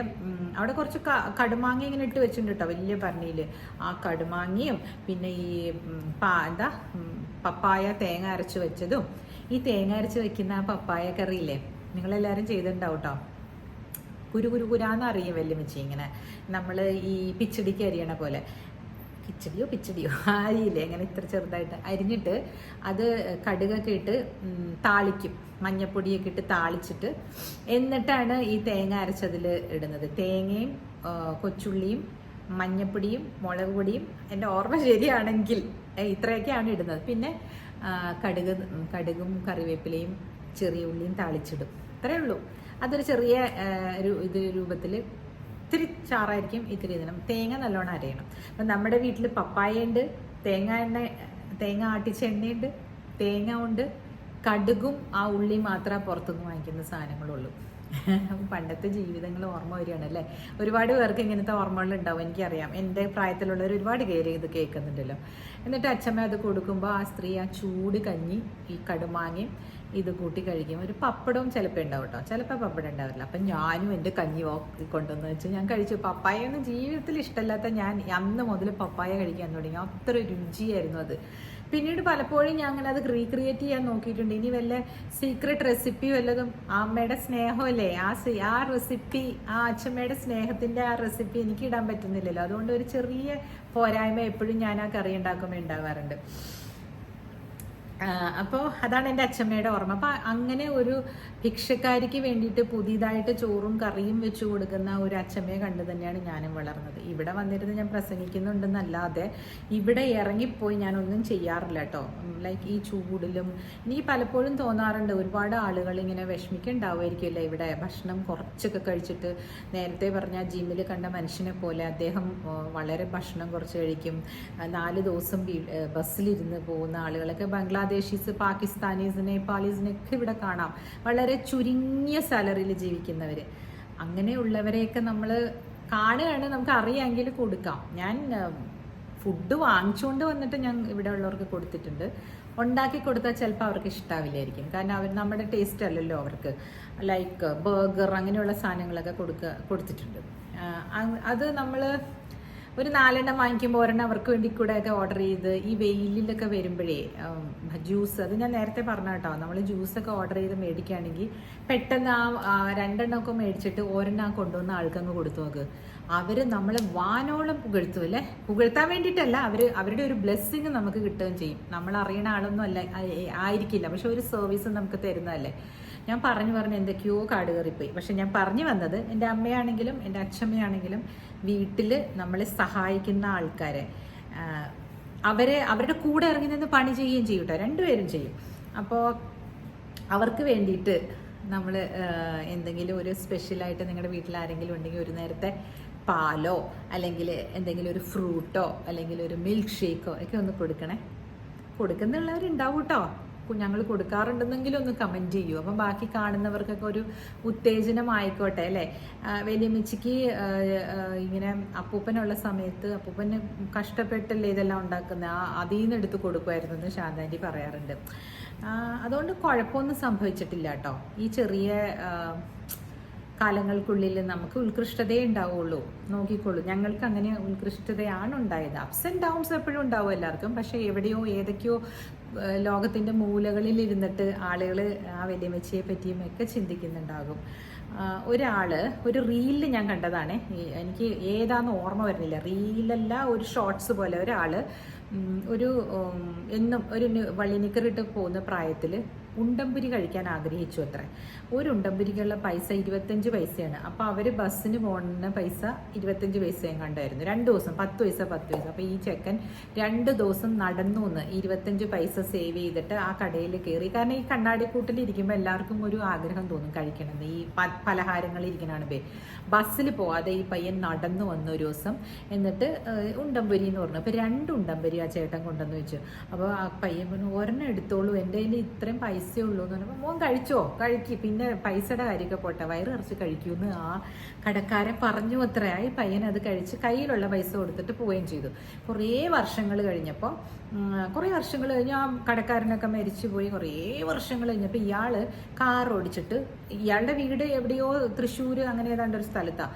[SPEAKER 1] അവിടെ കുറച്ച് കടുമാങ്ങ ഇങ്ങനെ ഇട്ട് വെച്ചിട്ടുണ്ട് കേട്ടോ വലിയ പറഞ്ഞിൽ ആ കടുമാങ്ങയും പിന്നെ ഈ പാ എന്താ പപ്പായ തേങ്ങ അരച്ച് വെച്ചതും. ഈ തേങ്ങ അരച്ച് വെക്കുന്ന ആ പപ്പായ കറിയില്ലേ? നിങ്ങളെല്ലാവരും ചെയ്തിട്ടുണ്ടാവും കേട്ടോ. കുരു കുരു കുരാന്ന് അറിയും വെല്ലുമിച്ചി ഇങ്ങനെ. നമ്മൾ ഈ പിച്ചടിക്ക് അരിയണ പോലെ. കിച്ചടിയോ പിച്ചടിയോ? അരിയില്ലേ അങ്ങനെ ഇത്ര ചെറുതായിട്ട്. അരിഞ്ഞിട്ട് അത് കടുകൊക്കെ ഇട്ട് താളിക്കും. മഞ്ഞപ്പൊടിയൊക്കെ ഇട്ട് താളിച്ചിട്ട് എന്നിട്ടാണ് ഈ തേങ്ങ അരച്ചതിൽ ഇടുന്നത്. തേങ്ങയും കൊച്ചുള്ളിയും മഞ്ഞപ്പൊടിയും മുളക് പൊടിയും എന്റെ ഓർമ്മ ശരിയാണെങ്കിൽ ഇത്രയൊക്കെയാണ് ഇടുന്നത്. പിന്നെ കടുക് കടുകും കറിവേപ്പിലയും ചെറിയ ഉള്ളിയും താളിച്ചിടും. ഇത്രയേ ഉള്ളൂ. അതൊരു ചെറിയ ഇത് രൂപത്തിൽ ഇത്തിരി ചാറായിരിക്കും ഇത്തിരി ഇതിനും തേങ്ങ നല്ലോണം അരയണം. അപ്പം നമ്മുടെ വീട്ടിൽ പപ്പായ ഉണ്ട് തേങ്ങ എണ്ണ തേങ്ങ ആട്ടിച്ച എണ്ണയുണ്ട് തേങ്ങ ഉണ്ട് കടുകും ആ ഉള്ളി മാത്രമേ പുറത്തുനിന്ന് വാങ്ങിക്കുന്ന സാധനങ്ങളുള്ളൂ. പണ്ടത്തെ ജീവിതങ്ങൾ ഓർമ്മ വരികയാണ് അല്ലേ ഒരുപാട് പേർക്ക് ഇങ്ങനത്തെ ഓർമ്മകൾ ഉണ്ടാവും എനിക്കറിയാം. എന്റെ പ്രായത്തിലുള്ളവർ ഒരുപാട് പേര് ഇത് കേൾക്കുന്നുണ്ടല്ലോ. എന്നിട്ട് അച്ഛമ്മ അത് കൊടുക്കുമ്പോൾ ആ സ്ത്രീ ആ ചൂട് കഞ്ഞി ഈ കടുമാങ്ങയും ഇത് കൂട്ടി കഴിക്കും. ഒരു പപ്പടവും ചിലപ്പോൾ ഉണ്ടാവും കേട്ടോ ചിലപ്പോൾ പപ്പടം ഉണ്ടാവില്ല. അപ്പം ഞാനും എന്റെ കഞ്ഞി കൊണ്ടുവന്ന് വെച്ച് ഞാൻ കഴിച്ചു. പപ്പായൊന്നും ജീവിതത്തിൽ ഇഷ്ടമല്ലാത്ത ഞാൻ അന്ന് മുതൽ പപ്പായ കഴിക്കാൻ തുടങ്ങി. അത്ര രുചിയായിരുന്നു അത്. പിന്നീട് പലപ്പോഴും ഞാൻ അങ്ങനെ അത് റീക്രിയേറ്റ് ചെയ്യാൻ നോക്കിയിട്ടുണ്ട്. ഇനി വല്ല സീക്രട്ട് റെസിപ്പി വല്ലതും അമ്മയുടെ സ്നേഹമല്ലേ? ആ ആ റെസിപ്പി ആ അച്ഛമ്മയുടെ സ്നേഹത്തിന്റെ ആ റെസിപ്പി എനിക്ക് ഇടാൻ പറ്റുന്നില്ലല്ലോ. അതുകൊണ്ട് ഒരു ചെറിയ പോരായ്മ എപ്പോഴും ഞാൻ ആ കറി ഉണ്ടാക്കുമ്പോൾ ഉണ്ടാവാറുണ്ട്. അപ്പോൾ അതാണ് എന്റെ അച്ഛമ്മയുടെ ഓർമ്മ. അപ്പം അങ്ങനെ ഒരു ഭിക്ഷക്കാരിക്ക് വേണ്ടിയിട്ട് പുതിയതായിട്ട് ചോറും കറിയും വെച്ച് കൊടുക്കുന്ന ഒരു അച്ഛമ്മയെ കണ്ടു തന്നെയാണ് ഞാനും വളർന്നത്. ഇവിടെ വന്നിരുന്ന് ഞാൻ പ്രസംഗിക്കുന്നുണ്ടെന്നല്ലാതെ ഇവിടെ ഇറങ്ങിപ്പോയി ഞാനൊന്നും ചെയ്യാറില്ല കേട്ടോ. ലൈക്ക് ഈ ചൂടിലും ഇനി പലപ്പോഴും തോന്നാറുണ്ട് ഒരുപാട് ആളുകൾ ഇങ്ങനെ വിഷമിക്കുന്നുണ്ടാവുമായിരിക്കുമല്ലേ ഇവിടെ ഭക്ഷണം കുറച്ചൊക്കെ കഴിച്ചിട്ട് നേരത്തെ പറഞ്ഞ ജിമ്മിൽ കണ്ട മനുഷ്യനെ പോലെ അദ്ദേഹം വളരെ ഭക്ഷണം കുറച്ച് കഴിക്കും. നാല് ദിവസം ബസ്സിലിരുന്ന് പോകുന്ന ആളുകളൊക്കെ ബംഗ്ലാദേശീസ് പാകിസ്ഥാനീസ് നേപ്പാളീസിനൊക്കെ ഇവിടെ കാണാം. വളരെ ചുരുങ്ങിയ സാലറിയിൽ ജീവിക്കുന്നവർ അങ്ങനെയുള്ളവരെയൊക്കെ നമ്മൾ കാണുകയാണ് നമുക്ക് അറിയാമെങ്കിൽ കൊടുക്കാം. ഞാൻ ഫുഡ് വാങ്ങിച്ചുകൊണ്ട് വന്നിട്ട് ഞാൻ ഇവിടെ ഉള്ളവർക്ക് കൊടുത്തിട്ടുണ്ട്. ഉണ്ടാക്കി കൊടുത്താൽ ചിലപ്പോൾ അവർക്ക് ഇഷ്ടാവില്ലായിരിക്കും. കാരണം അവർ നമ്മുടെ ടേസ്റ്റ് അല്ലല്ലോ അവർക്ക്. ലൈക്ക് ബർഗർ അങ്ങനെയുള്ള സാധനങ്ങളൊക്കെ കൊടുക്കുക കൊടുത്തിട്ടുണ്ട്. അത് നമ്മൾ ഒരു നാലെണ്ണം വാങ്ങിക്കുമ്പോൾ ഒരെണ്ണം അവർക്ക് വേണ്ടി കൂടെ ഒക്കെ ഓർഡർ ചെയ്ത് ഈ വെയിലിലൊക്കെ വരുമ്പോഴേ ജ്യൂസ് അത് ഞാൻ നേരത്തെ പറഞ്ഞ കേട്ടോ നമ്മൾ ജ്യൂസൊക്കെ ഓർഡർ ചെയ്ത് മേടിക്കുകയാണെങ്കിൽ പെട്ടെന്ന് ആ രണ്ടെണ്ണം രണ്ടെണ്ണമൊക്കെ മേടിച്ചിട്ട് ഒരെണ്ണം കൊണ്ടുവന്ന ആൾക്കങ്ങ് കൊടുത്തു നോക്ക്. അവർ നമ്മളെ വാനോളം പുകഴ്ത്തും അല്ലേ? പുകഴ്ത്താൻ വേണ്ടിയിട്ടല്ല അവർ അവരുടെ ഒരു ബ്ലെസ്സിങ് നമുക്ക് കിട്ടുകയും ചെയ്യും. നമ്മൾ അറിയണ ആളൊന്നും അല്ല ആയിരിക്കില്ല. പക്ഷെ ഒരു സർവീസ് നമുക്ക് തരുന്നതല്ലേ? ഞാൻ പറഞ്ഞു പറഞ്ഞ് എന്തൊക്കെയോ കാട് കയറിപ്പോയി. പക്ഷെ ഞാൻ പറഞ്ഞു വന്നത് എന്റെ അമ്മയാണെങ്കിലും എന്റെ അച്ഛമ്മയാണെങ്കിലും വീട്ടിൽ നമ്മളെ സഹായിക്കുന്ന ആൾക്കാരെ അവരെ അവരുടെ കൂടെ ഇറങ്ങി നിന്ന് പണി ചെയ്യുകയും ചെയ്യും കേട്ടോ. രണ്ടുപേരും ചെയ്യും. അപ്പോൾ അവർക്ക് വേണ്ടിയിട്ട് നമ്മൾ എന്തെങ്കിലും ഒരു സ്പെഷ്യലായിട്ട് നിങ്ങളുടെ വീട്ടിൽ ആരെങ്കിലും ഉണ്ടെങ്കിൽ ഒരു നേരത്തെ പാലോ അല്ലെങ്കിൽ എന്തെങ്കിലും ഒരു ഫ്രൂട്ടോ അല്ലെങ്കിൽ ഒരു മിൽക്ക് ഷേക്കോ ഒക്കെ ഒന്ന് കൊടുക്കണേ. കൊടുക്കുന്നുള്ളവരുണ്ടാവും കേട്ടോ. ഞങ്ങൾ കൊടുക്കാറുണ്ടെന്നെങ്കിലും ഒന്ന് കമന്റ് ചെയ്യൂ. അപ്പം ബാക്കി കാണുന്നവർക്കൊക്കെ ഒരു ഉത്തേജനമായിക്കോട്ടെ അല്ലേ? വലിയ വലിയമ്മച്ചിക്ക് ഇങ്ങനെ അപ്പൂപ്പനുള്ള സമയത്ത് അപ്പൂപ്പന് കഷ്ടപ്പെട്ടല്ലേ ഇതെല്ലാം ഉണ്ടാക്കുന്ന? അതിൽ നിന്ന് എടുത്ത് കൊടുക്കുമായിരുന്നു എന്ന് ശാന്താന്റെ പറയാറുണ്ട്. അതുകൊണ്ട് കുഴപ്പമൊന്നും സംഭവിച്ചിട്ടില്ല കേട്ടോ. ഈ ചെറിയ കാലങ്ങൾക്കുള്ളിൽ നമുക്ക് ഉത്കൃഷ്ടതയെ ഉണ്ടാവുള്ളൂ. നോക്കിക്കോളൂ. ഞങ്ങൾക്ക് അങ്ങനെ ഉത്കൃഷ്ടതയാണ് ഉണ്ടായത്. അപ്സ് ആൻഡ് ഡൗൺസ് എപ്പോഴും ഉണ്ടാവും എല്ലാവർക്കും. പക്ഷേ എവിടെയോ ഏതൊക്കെയോ ലോകത്തിന്റെ മൂലകളിൽ ഇരുന്നിട്ട് ആളുകൾ ആ വലിയമ്മച്ചിയെ പറ്റിയും ഒക്കെ ചിന്തിക്കുന്നുണ്ടാകും. ഒരാൾ ഒരു റീലിൽ ഞാൻ കണ്ടതാണ്. എനിക്ക് ഏതാന്ന് ഓർമ്മ വരുന്നില്ല. റീലല്ല ഒരു ഷോർട്സ് പോലെ ഒരാൾ ഒരു എന്നും ഒരു വള്ളിനിക്കറിട്ട് പോകുന്ന പ്രായത്തിൽ ഉണ്ടംപുരി കഴിക്കാൻ ആഗ്രഹിച്ചു അത്ര. ഒരു ഉണ്ടംപുരിക്കുള്ള പൈസ ഇരുപത്തഞ്ച് പൈസയാണ്. അപ്പോൾ അവർ ബസ്സിന് പോകുന്ന പൈസ ഇരുപത്തഞ്ച് പൈസയും കണ്ടായിരുന്നു. രണ്ട് ദിവസം പത്ത് പൈസ പത്ത് പൈസ. അപ്പോൾ ഈ ചെക്കൻ രണ്ട് ദിവസം നടന്നു എന്ന് ഇരുപത്തഞ്ച് പൈസ സേവ് ചെയ്തിട്ട് ആ കടയിൽ കയറി കാരണം ഈ കണ്ണാടിക്കൂട്ടിൽ ഇരിക്കുമ്പോൾ എല്ലാവർക്കും ഒരു ആഗ്രഹം തോന്നും കഴിക്കണമെന്ന് ഈ പലഹാരങ്ങൾ ഇരിക്കണാണ് പേ ബസ്സിൽ പോവാതെ ഈ പയ്യൻ നടന്നു വന്ന ഒരു ദിവസം എന്നിട്ട് ഉണ്ടംപുരി എന്ന് പറഞ്ഞു. അപ്പോൾ രണ്ട് ഉണ്ടംപുരി ആ ചേട്ടൻ കൊണ്ടുവന്ന് വെച്ചു. അപ്പോൾ ആ പയ്യൻ പറഞ്ഞു ഒരെണ്ണം എടുത്തോളൂ എന്റെ കയ്യിൽ ഇത്രയും പൈസ ഉള്ളൂ. എന്ന് പറഞ്ഞപ്പോൾ മോൻ കഴിച്ചോ? കഴിക്ക് പിന്നെ പൈസയുടെ കാര്യമൊക്കെ പോട്ടെ വയറ് നിറച്ച് കഴിക്കൂന്ന്. ആ കടക്കാരൻ പറഞ്ഞു അത്രയായി പയ്യൻ അത് കഴിച്ച് കയ്യിലുള്ള പൈസ കൊടുത്തിട്ട് പോവുകയും ചെയ്തു. കുറേ വർഷങ്ങൾ കഴിഞ്ഞപ്പോൾ കുറേ വർഷങ്ങൾ കഴിഞ്ഞ് ആ കടക്കാരനൊക്കെ മരിച്ചു പോയി. കുറേ വർഷങ്ങൾ കഴിഞ്ഞപ്പോൾ ഇയാൾ കാർ ഓടിച്ചിട്ട് ഇയാളുടെ വീട് എവിടെയോ തൃശ്ശൂർ അങ്ങനെ ഏതാണ്ട് ഒരു സ്ഥലത്താണ്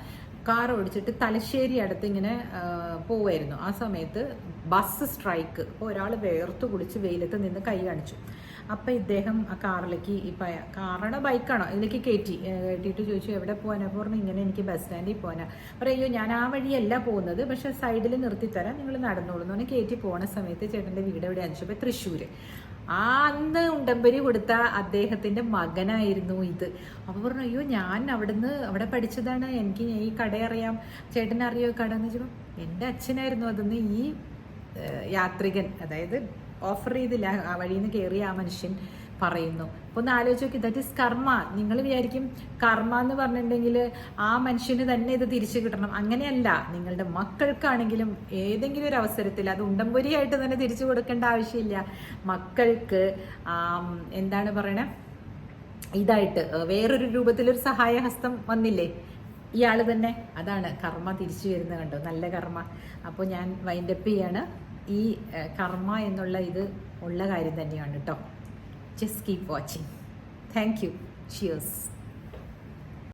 [SPEAKER 1] കാർ ഓടിച്ചിട്ട് തലശ്ശേരി അടുത്ത് ഇങ്ങനെ പോവായിരുന്നു. ആ സമയത്ത് ബസ് സ്ട്രൈക്ക്. അപ്പോൾ ഒരാൾ വേർത്ത് കുടിച്ച് വെയിലത്ത് നിന്ന് കൈ കാണിച്ചു. അപ്പം ഇദ്ദേഹം ആ കാറിലേക്ക് ഈ പയ കാറാണോ ബൈക്കാണോ ഇതിലേക്ക് കയറ്റി. കയറ്റിയിട്ട് ചോദിച്ചു എവിടെ പോകാനാ അപ്പോൾ പറഞ്ഞു ഇങ്ങനെ എനിക്ക് ബസ് സ്റ്റാൻഡിൽ പോകാനാ അയ്യോ ഞാൻ ആ വഴിയല്ല പോകുന്നത് പക്ഷേ സൈഡിൽ നിർത്തിത്തരാം നിങ്ങൾ നടന്നോളൂ. എന്ന് പറഞ്ഞാൽ കയറ്റി പോണ സമയത്ത് ചേട്ടന്റെ വീട് എവിടെ അഞ്ചപ്പോൾ തൃശ്ശൂർ ആ അന്ന് ഉണ്ടമ്പരി കൊടുത്ത അദ്ദേഹത്തിന്റെ മകനായിരുന്നു ഇത്. അപ്പോൾ പറഞ്ഞു അയ്യോ ഞാൻ അവിടുന്ന് അവിടെ പഠിച്ചതാണ്. എനിക്ക് ഈ കട അറിയാം. ചേട്ടൻ അറിയോ കട? എന്ന് വെച്ചപ്പോൾ എന്റെ അച്ഛനായിരുന്നു അതെന്ന് ഈ യാത്രികൻ അതായത് ഓഫർ ചെയ്തില്ല. ആ വഴിയിൽ നിന്ന് കയറിയ ആ മനുഷ്യൻ. പറയുന്നു. അപ്പോൾ ഒന്ന് ആലോചിച്ച് നോക്കി ദറ്റ് ഇസ് കർമ്മ നിങ്ങൾ വിചാരിക്കും കർമ്മ എന്ന് പറഞ്ഞിട്ടുണ്ടെങ്കിൽ ആ മനുഷ്യന് തന്നെ ഇത് തിരിച്ചു കിട്ടണം. അങ്ങനെയല്ല. നിങ്ങളുടെ മക്കൾക്കാണെങ്കിലും ഏതെങ്കിലും ഒരു അവസരത്തിൽ അത് ഉണ്ടംപൊരിയായിട്ട് തന്നെ തിരിച്ചു കൊടുക്കേണ്ട ആവശ്യമില്ല. മക്കൾക്ക് എന്താണ് പറയണേ? ഇതായിട്ട് വേറൊരു രൂപത്തിലൊരു സഹായഹസ്തം വന്നില്ലേ? ഇയാൾ തന്നെ. അതാണ് കർമ്മ തിരിച്ചു വരുന്നത് കണ്ടോ? നല്ല കർമ്മ അപ്പോൾ ഞാൻ വൈൻഡപ്പ് ചെയ്യാണ്. ഈ കർമ്മ എന്നുള്ള ഇത് ഉള്ള കാര്യം തന്നെയാണ് കേട്ടോ just keep watching thank you cheers